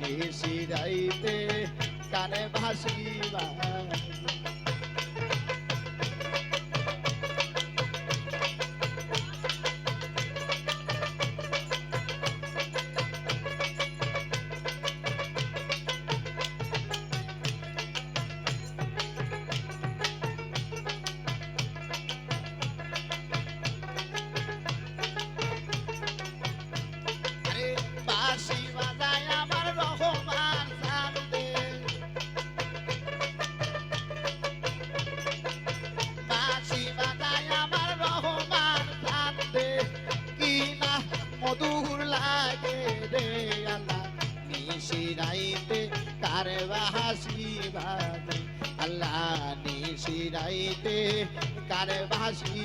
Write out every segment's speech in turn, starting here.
নিশিরাইতে কানে ভাসিবা কার বাহাসি বাজে আল্লাহ নিশিরাইতে কার বাহাসি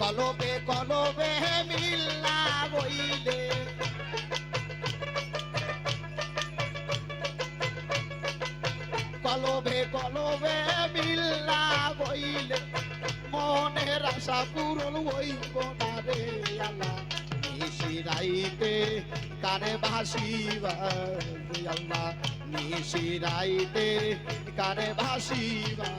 কলবে কলবে মিল্লা বইলে। কলবে কলবে মিল্লা বইলে। মনের আশা পূরণ হইব না রে আল্লাহ। নিশিরাইতে কানে ভাসিবা আল্লাহ। নিশিরাইতে কানে ভাসিবা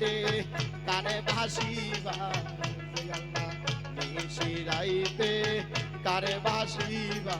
নিশিরাইতে কানে ভাসিবা রে আল্লাহ কারে ভাসিবা।